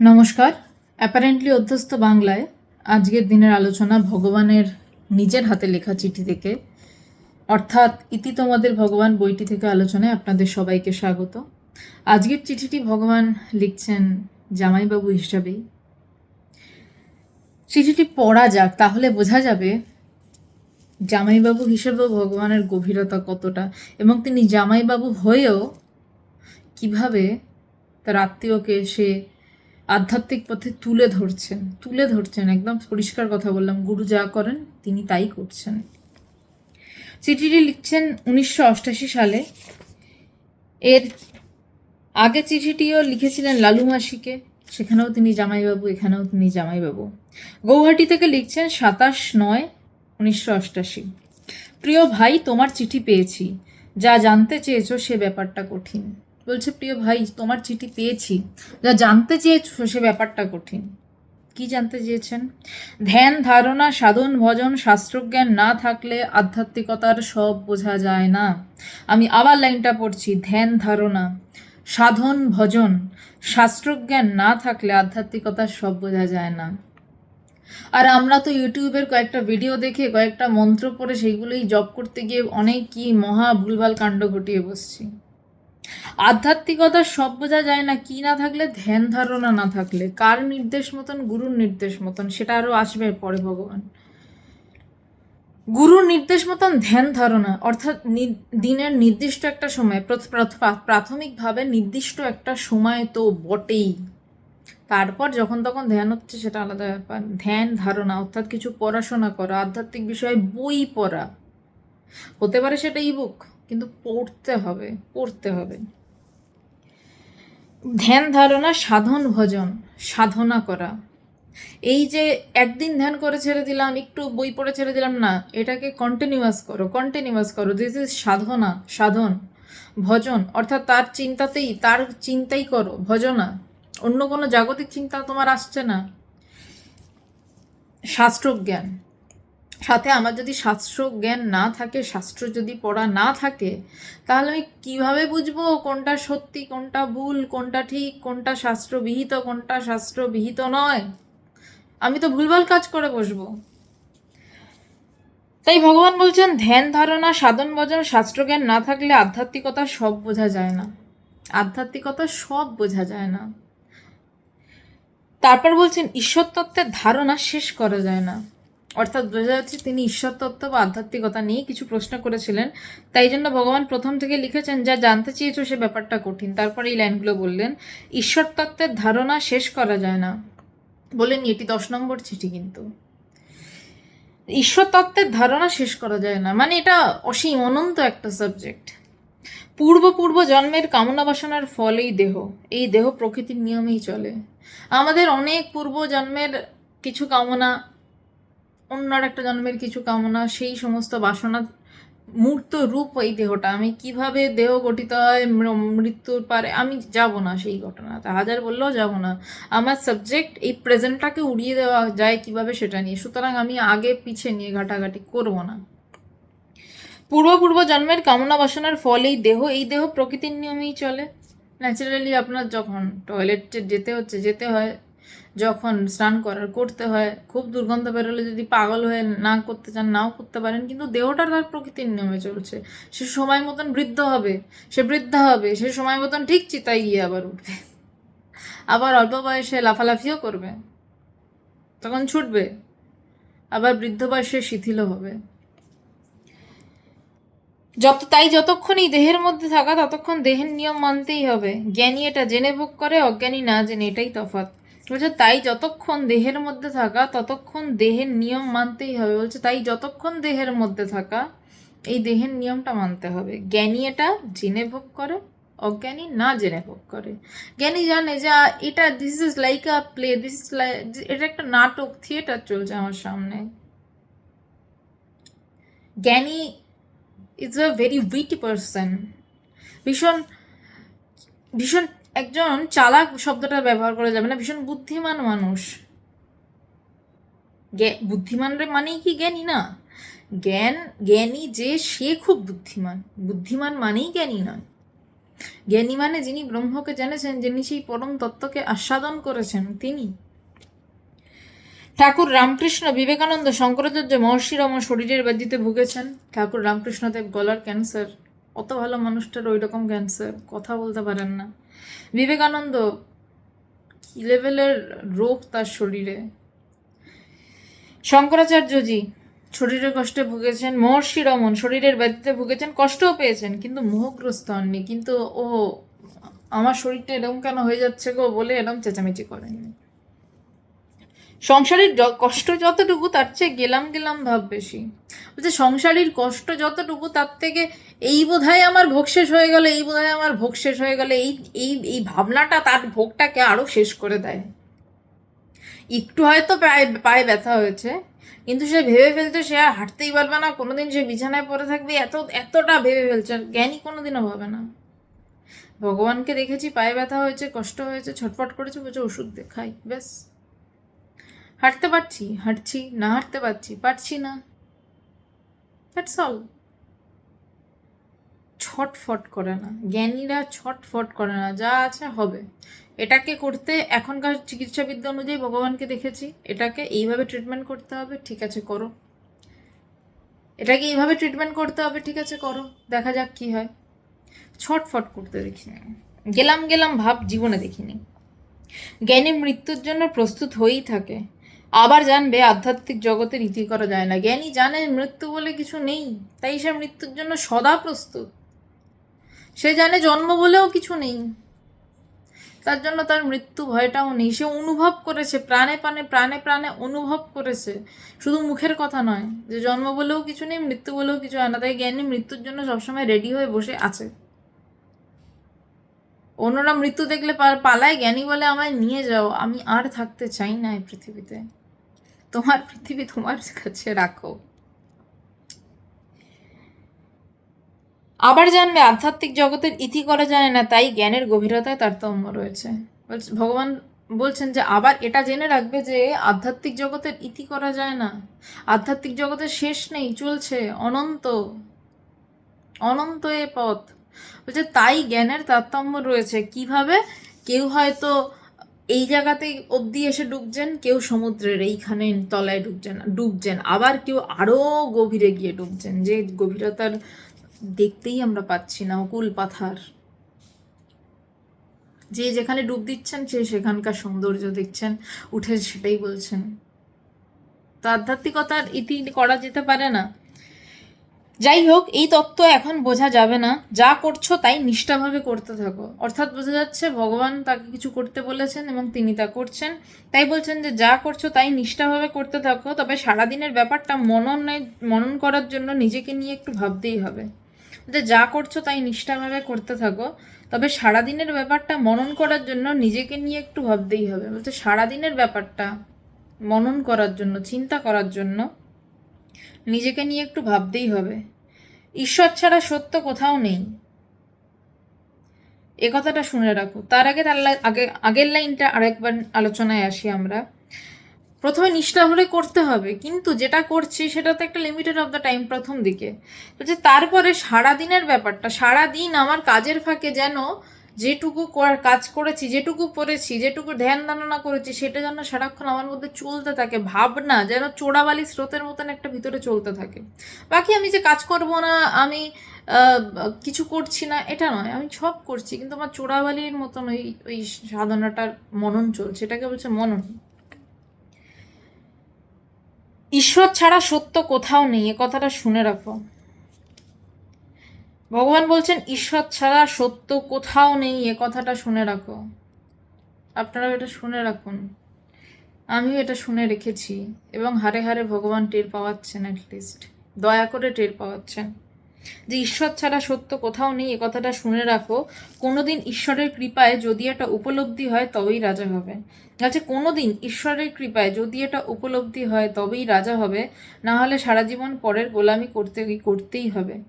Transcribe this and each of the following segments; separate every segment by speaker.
Speaker 1: নমস্কার। অ্যাপারেন্টলি অধ্যস্ত বাংলায় আজকের দিনের আলোচনা ভগবানের নিজের হাতে লেখা চিঠি থেকে। অর্থাৎ ইতি তোমাদের ভগবান বইটি থেকে আলোচনায় আপনাদের সবাইকে স্বাগত। আজকের চিঠিটি ভগবান লিখছেন জামাইবাবু হিসাবেই। চিঠিটি পড়া যাক, তাহলে বোঝা যাবে জামাইবাবু হিসেবেও ভগবানের গভীরতা কতটা এবং তিনি জামাইবাবু হয়েও কীভাবে তার আত্মীয়কে সে আধ্যাত্মিক পথে তুলে ধরছেন তুলে ধরছেন, একদম পরিষ্কার কথা বললাম, গুরু যা করেন তিনি তাই করছেন। চিঠিটি লিখছেন উনিশশো সালে। এর আগে চিঠিটিও লিখেছিলেন লালু মাসিকে, সেখানেও তিনি জামাইবাবু, এখানেও তিনি জামাইবাবু। গৌহাটি থেকে লিখছেন সাতাশ নয় উনিশশো অষ্টাশি। প্রিয় ভাই, তোমার চিঠি পেয়েছি, যা জানতে চেয়েছো সে ব্যাপারটা কঠিন। বলছে, প্রিয় ভাই, তোমার চিঠি পেয়েছি। যা জানতে চেয়েছো সে ব্যাপারটা কঠিন। কি জানতে চেয়েছেন? ধ্যান, ধারণা, সাধন, ভজন, শাস্ত্রজ্ঞান না থাকলে আধ্যাত্মিকতার সব বোঝা যায় না। আমি আবার লাইনটা পড়ছি, ধ্যান, ধারণা, সাধন, ভজন, শাস্ত্রজ্ঞান না থাকলে আধ্যাত্মিকতার সব বোঝা যায় না। আর আমরা তো ইউটিউবের কয়েকটা ভিডিও দেখে, কয়েকটা মন্ত্র পড়ে, সেইগুলোই জব করতে গিয়ে অনেক কি মহা ভুলভাল কাণ্ড ঘটিয়ে বসছি। আধ্যাত্মিকতার সব বোঝা যায় না, কি না থাকলে, ধ্যান ধারণা না থাকলে, কার নির্দেশ মতন, গুরুর নির্দেশ মতন, সেটা আরও আসবে পরে ভগবান। গুরুর নির্দেশ মতন, ধ্যান ধারণা, অর্থাৎ দিনের নির্দিষ্ট একটা সময়, প্রথ- প্রথ- প্রাথমিকভাবে নির্দিষ্ট একটা সময় তো বটেই। তারপর যখন তখন ধ্যান হচ্ছে, সেটা আলাদা ব্যাপার। ধ্যান ধারণা, অর্থাৎ কিছু পড়াশোনা করা, আধ্যাত্মিক বিষয়ে বই পড়া। হতে পারে সেটা ইবুক কিন্তু পড়তে হবে পড়তে হবে। ধ্যান ধারণা, সাধন ভজন, সাধনা করা। এই যে একদিন ধ্যান করে ছেড়ে দিলাম, একটু বই পড়ে ছেড়ে দিলাম, না, এটাকে কন্টিনিউয়াস করো কন্টিনিউয়াস করো। দিস ইজ সাধনা, সাধন, ভজন। অর্থাৎ তার চিন্তাতেই, তার চিন্তাই করো, ভজনা। অন্য কোনো জাগতিক চিন্তা তোমার আসছে না। শাস্ত্রজ্ঞান। সাথে আমার যদি শাস্ত্র জ্ঞান না থাকে, শাস্ত্র যদি পড়া না থাকে, তাহলে আমি কীভাবে বুঝব কোনটা সত্যি, কোনটা ভুল, কোনটা ঠিক, কোনটা শাস্ত্রবিহিত কোনটা শাস্ত্রবিহিত নয়? আমি তো ভুলভাল কাজ করে বসবো। তাই ভগবান বলছেন, ধ্যান, ধারণা, সাধন, ভজন শাস্ত্রজ্ঞান না থাকলে আধ্যাত্মিকতা সব বোঝা যায় না। আধ্যাত্মিকতা সব বোঝা যায় না। তারপর বলছেন ঈশ্বর তত্ত্বের ধারণা শেষ করা যায় না। অর্থাৎ বোঝা যাচ্ছে তিনি ঈশ্বর তত্ত্ব বা আধ্যাত্মিকতা নিয়ে কিছু প্রশ্ন করেছিলেন। তাই জন্য ভগবান প্রথম থেকে লিখেছেন, যা জানতে চেয়েছো সে ব্যাপারটা কঠিন। তারপরে এই লাইনগুলো বললেন, ঈশ্বর তত্ত্বের ধারণা শেষ করা যায় না। বলেন এটি দশ নম্বর চিঠি কিন্তু। ঈশ্বর তত্ত্বের ধারণা শেষ করা যায় না। মানে এটা অসীম, অনন্ত একটা সাবজেক্ট পূর্ব পূর্ব জন্মের কামনা বাসনার ফল এই দেহ। এই দেহ প্রকৃতির নিয়মেই চলে। আমাদের অনেক পূর্ব জন্মের কিছু কামনা অন্য একটা জন্মের কিছু কামনা, সেই সমস্ত বাসনা, মূর্ত রূপ এই দেহটা। আমি কীভাবে দেহ গঠিত হয় মৃত্যুর পারে, আমি যাব না সেই ঘটনাতে হাজার বললেও যাব না। আমার সাবজেক্ট এই প্রেজেন্টটাকে উড়িয়ে দেওয়া যায় কীভাবে সেটা নিয়ে? সুতরাং আমি আগে পিছে নিয়ে ঘাটাঘাটি করব না। পূর্ব পূর্ব জন্মের কামনা বাসনার ফল এই দেহ এই দেহ প্রকৃতির নিয়মেই চলে। ন্যাচারালি আপনার যখন টয়লেটে যেতে হচ্ছে, যেতে হয় যখন স্নান করার করতে হয়, খুব দুর্গন্ধ বেরোলে যদি পাগল হয়ে না করতে চান, নাও করতে পারেন। কিন্তু দেহটা তার প্রকৃতির নিয়মে চলছে। সে সময় মতন বৃদ্ধ হবে, সে বৃদ্ধা হবে, সে সময় মতন ঠিক চিতায় গিয়ে আবার উঠবে। আবার অল্প বয়সে লাফালাফিও করবে। তখন ছুটবে। আবার বৃদ্ধ বয়সে শিথিলও হবে। যত, তাই যতক্ষণ এই দেহের মধ্যে থাকা, ততক্ষণ দেহের নিয়ম মানতেই হবে। জ্ঞানী এটা জেনে ভোগ করে, অজ্ঞানী না জেনে এটাই তফাৎ। বলছে, তাই যতক্ষণ দেহের মধ্যে থাকা, ততক্ষণ দেহের নিয়ম মানতেই হবে। বলছে, তাই যতক্ষণ দেহের মধ্যে থাকা, এই দেহের নিয়মটা মানতে হবে। জ্ঞানী এটা জেনে ভোগ করে, অজ্ঞানী না জেনে ভোগ করে। জ্ঞানী জানে যে এটা this is like a play this is like এটা একটা নাটক থিয়েটার চলছে আমার সামনে। জ্ঞানী is a very witty person ভীষণ ভীষণ একজন চালাক শব্দটা ব্যবহার করা যাবে না, ভীষণ বুদ্ধিমান মানুষ। বুদ্ধিমান মানেই কি জ্ঞানী না? জ্ঞান, জ্ঞানী যে, সে খুব বুদ্ধিমান। বুদ্ধিমান মানেই জ্ঞানী নয়। জ্ঞানী মানে যিনি ব্রহ্মকে জেনেছেন, যিনি সেই পরম তত্ত্বকে আস্বাদন করেছেন, তিনি। ঠাকুর রামকৃষ্ণ বিবেকানন্দ শঙ্করাচার্য মহর্ষি রমন শরীরের ব্যাধিতে ভুগেছেন। ঠাকুর রামকৃষ্ণদেব গলার ক্যান্সার। অত ভালো মানুষটার ওই রকম ক্যান্সার, কথা বলতে পারেন না। বিবেকানন্দ, কি লেভেলের রোগ তার শরীরে? শঙ্করাচার্যজি, শরীরের কষ্টে ভুগেছেন মহর্ষি রমন শরীরের ব্যথিতে ভুগেছেন, কষ্টও পেয়েছেন, কিন্তু মোহগ্রস্ত হননি, কিন্তু ও, আমার শরীরটা এরকম কেন হয়ে যাচ্ছে গো বলে এরকম চেঁচামেচি করেননি। সংসারের কষ্ট যতটুকু, তার চেয়ে গেলাম গেলাম ভাব বেশি। বলছে, সংসারের কষ্ট যতটুকু, তার থেকে এই বোধহয় আমার ভোগ শেষ হয়ে গেল, এই বোধহয় আমার ভোগ শেষ হয়ে গেল, এই এই এই ভাবনাটা তার ভোগটাকে আরও শেষ করে দেয়। একটু হয়তো পায়ে পায়ে ব্যথা হয়েছে, কিন্তু সে ভেবে ফেলছে, সে আর হাঁটতেই পারবে না, কোনোদিন সে বিছানায় পড়ে থাকবে, এত, এতটা ভেবে ফেলছে জ্ঞানী কোনোদিনও ভাবে না। ভগবানকে দেখেছি, পায়ে ব্যথা হয়েছে, কষ্ট হয়েছে, ছটফট করেছে, বলছে, ওষুধ দে, খাই, ব্যাস। হাঁটতে পারছি, হাঁটছি, না হাঁটতে পারছি পারছি না। দ্যাটস অল ছটফট করে না। জ্ঞানীরা ছটফট করে না, যা আছে হবে। এটাকে করতে এখনকার চিকিৎসাবিদ্যা অনুযায়ী ভগবানকে দেখেছি, এটাকে এইভাবে ট্রিটমেন্ট করতে হবে, ঠিক আছে, করো। এটাকে এইভাবে ট্রিটমেন্ট করতে হবে, ঠিক আছে, করো। দেখা যাক কি হয়। ছটফট করতে দেখিনি গেলাম গেলাম, ভাব, জীবনে দেখিনি। জ্ঞানী মৃত্যুর জন্য প্রস্তুত হয়েই থাকে। আবার জানবে আধ্যাত্মিক জগতে রীতি করা যায় না। জ্ঞানী জানে মৃত্যু বলে কিছু নেই, তাই সে মৃত্যুর জন্য সদা প্রস্তুত। সে জানে জন্ম বলেও কিছু নেই। তার জন্য তার মৃত্যু ভয়টাও নেই। সে অনুভব করেছে, প্রাণে প্রাণে প্রাণে প্রাণে অনুভব করেছে। শুধু মুখের কথা নয় যে জন্ম বলেও কিছু নেই, মৃত্যু বলেও কিছু হয় না। তাই জ্ঞানী মৃত্যুর জন্য সবসময় রেডি হয়ে বসে আছে। অন্যরা মৃত্যু দেখলে পালায়। জ্ঞানী বলে, আমায় নিয়ে যাও। আমি আর থাকতে চাই না এই পৃথিবীতে। তোমার পৃথিবী তোমার কাছে রাখো। আবার জানবে, আধ্যাত্মিক জগতের ইতি করা যায় না, তাই জ্ঞানের গভীরতায় তারতম্য রয়েছে। ভগবান বলছেন যে, আবার এটা জেনে রাখবে যে, আধ্যাত্মিক জগতের ইতি করা যায় না। আধ্যাত্মিক জগতের শেষ নেই, চলছে, অনন্ত অনন্ত এ পথ। বলছে, তাই জ্ঞানের তারতম্য রয়েছে। কীভাবে? কেউ হয়তো এই জায়গাতে অবধি এসে ডুবছেন, কেউ সমুদ্রের এইখানে তলায় ডুবছেন ডুবছেন। আবার কেউ আরও গভীরে গিয়ে ডুবছেন, যে গভীরতার দেখতেই আমরা পাচ্ছি না, অকুল পাথার। যে যেখানে ডুব দিচ্ছেন, সে সেখানকার সৌন্দর্য দেখছেন, উঠে সেটাই বলছেন। তো আধ্যাত্মিকতার ইতি করা যেতে পারে না। যাই হোক, এই তত্ত্ব এখন বোঝা যাবে না। যা করছ তাই নিষ্ঠাভাবে করতে থাকো। অর্থাৎ বোঝা যাচ্ছে ভগবান তাকে কিছু করতে বলেছেন এবং তিনি তা করছেন। তাই বলছেন যে, যা করছ তাই নিষ্ঠাভাবে করতে থাকো, তবে সারাদিনের ব্যাপারটা মননে মনন করার জন্য নিজেকে নিয়ে একটু ভাবতেই হবে। যে, যা করছ তাই নিষ্ঠাভাবে করতে থাকো, তবে সারাদিনের ব্যাপারটা মনন করার জন্য নিজেকে নিয়ে একটু ভাবতেই হবে। বলতে সারাদিনের ব্যাপারটা মনন করার জন্য, চিন্তা করার জন্য নিজেকে নিয়ে একটু ভাবতেই হবে। ঈশ্বর ছাড়া সত্য কোথাও নেই। এ কথাটা শুনে রাখো। তার আগে তার আগে আগের লাইনটা আরেকবার আলোচনায় আসি আমরা। প্রথমে নিষ্ঠা ভরে করতে হবে, কিন্তু যেটা করছি সেটা তো একটা লিমিটেড অফ দ্য টাইম প্রথম দিকে। বলছে, তারপরে সারা দিনের ব্যাপারটা সারা দিন আমার কাজের ফাঁকে যেন যেটুকু কাজ করেছি, যেটুকু পড়েছি, যেটুকু ধ্যান ধারণা করেছি, সেটা যেন সারাক্ষণ আমার মধ্যে চলতে থাকে, ভাবনা যেন চোরাবালি স্রোতের মতন একটা ভিতরে চলতে থাকে। বাকি আমি যে কাজ করব না, আমি কিছু করছি না, এটা নয়, আমি সব করছি, কিন্তু আমার চোরাবালির মতন ওই ওই সাধনাটার মনন চলছে, এটাকে বলছে মনন। ঈশ্বর ছাড়া সত্য কোথাও নেই, এ কথাটা শুনে রাখো। ভগবান বলছেন, ঈশ্বর ছাড়া সত্য কোথাও নেই, এ কথাটা শুনে রাখো। আপনারাও এটা শুনে রাখুন। আমিও এটা শুনে রেখেছি এবং হারে হারে ভগবান টের পাওয়াচ্ছেন অ্যাটলিস্ট দয়া করে টের পাওয়াচ্ছেন। যে ঈশ্বর ছাড়া সত্য কোথাও নেই, এ কথাটা শুনে রাখো। কোনোদিন ঈশ্বরের কৃপায় যদি এটা উপলব্ধি হয়, তবেই রাজা হবে। আচ্ছা কোনোদিন ঈশ্বরের কৃপায় যদি এটা উপলব্ধি হয়, তবেই রাজা হবে। না হলে সারা জীবন পরের গোলামি করতে, করতেই হবে।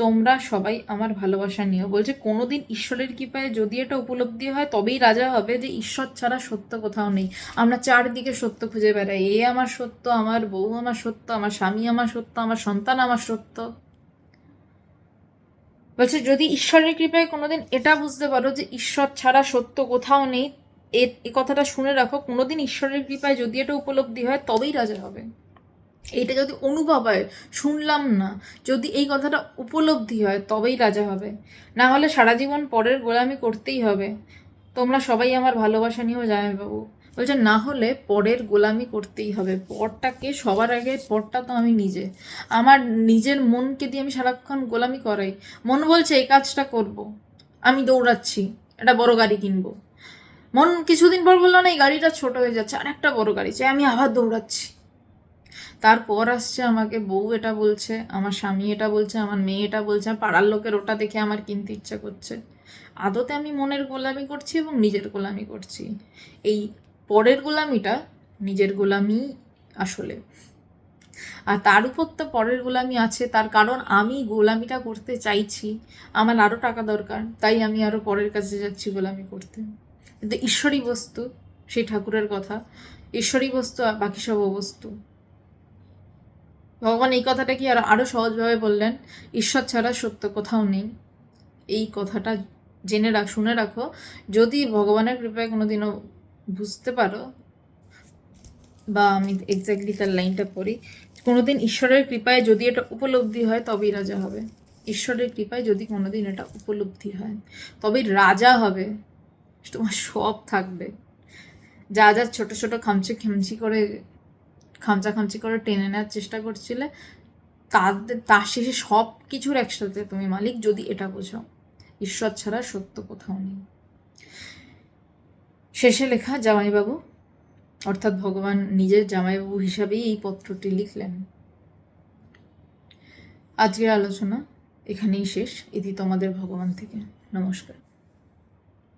Speaker 1: তোমরা সবাই আমার ভালোবাসা নিও। বলছে, কোনোদিন ঈশ্বরের কৃপায় যদি এটা উপলব্ধি হয়, তবেই রাজা হবে যে ঈশ্বর ছাড়া সত্য কোথাও নেই। আমরা চারদিকে সত্য খুঁজে বেড়াই। এ আমার সত্য, আমার বউ আমার সত্য, আমার স্বামী আমার সত্য, আমার সন্তান আমার সত্য। বলছে, যদি ঈশ্বরের কৃপায় কোনোদিন এটা বুঝতে পারো যে ঈশ্বর ছাড়া সত্য কোথাও নেই, এ কথাটা শুনে রাখো, কোনোদিন ঈশ্বরের কৃপায় যদি এটা উপলব্ধি হয়, তবেই রাজা হবে। এইটা যদি অনুভব হয়, শুনলাম না, যদি এই কথাটা উপলব্ধি হয়, তবেই রাজা হবে। না হলে সারা জীবন পরের গোলামি করতেই হবে। তোমরা সবাই আমার ভালোবাসা নিয়েও জানাই বাবু বলছে, না হলে পরের গোলামি করতেই হবে। পরটাকে সবার আগে, পরটা তো আমি নিজে। আমার নিজের মনকে দিয়ে আমি সারাক্ষণ গোলামি করাই। মন বলছে, এই কাজটা করব। আমি দৌড়াচ্ছি। একটা বড় গাড়ি কিনবো। মন কিছুদিন পর বলল, না, এই গাড়িটা ছোট হয়ে যাচ্ছে। আর একটা বড় গাড়ি চাই। আমি আবার দৌড়াচ্ছি। তারপর আসছে আমাকে বউ এটা বলছে, আমার স্বামী এটা বলছে, আমার মেয়ে এটা বলছে পাড়ার লোকের ওটা দেখে আমার কিনতে ইচ্ছা করছে। আদতে আমি মনের গোলামি করছি এবং নিজের গোলামি করছি। এই পরের গোলামিটা নিজের গোলামি আসলে। আর তার উপর তো পরের গোলামি আছে, তার কারণ আমি গোলামিটা করতে চাইছি, আমার আরও টাকা দরকার, তাই আমি আরও পরের কাছে যাচ্ছি গোলামি করতে। কিন্তু ঈশ্বরী বস্তু, সেই ঠাকুরের কথা। ঈশ্বরী বস্তু, আর বাকি সব অবস্তু। ভগবান এই কথাটা কি আর আরও সহজভাবে বললেন? ঈশ্বর ছাড়া সত্য কোথাও নেই। এই কথাটা জেনে রাখ, শুনে রাখো। যদি ভগবানের কৃপায় কোনোদিনও বুঝতে পারো, বা আমি এক্স্যাক্টলি তার লাইনটা পড়ি, কোনোদিন ঈশ্বরের কৃপায় যদি এটা উপলব্ধি হয়, তবেই রাজা হবে। ঈশ্বরের কৃপায় যদি কোনোদিন এটা উপলব্ধি হয়, তবেই রাজা হবে। তোমার সব থাকবে। যা যা ছোট ছোট খামচে, খামচি করে খামচা খামচি করে টেনে নেওয়ার চেষ্টা করছিলে, তাদের, তার শেষে সব কিছুর একসাথে তুমি মালিক যদি এটা বোঝো ঈশ্বর ছাড়া সত্য কোথাও নেই। শেষে লেখা, জামাইবাবু, অর্থাৎ ভগবান নিজের জামাইবাবু হিসাবেই এই পত্রটি লিখলেন। আজকের আলোচনা এখানেই শেষ। ইতি তোমাদের ভগবান থেকে। নমস্কার।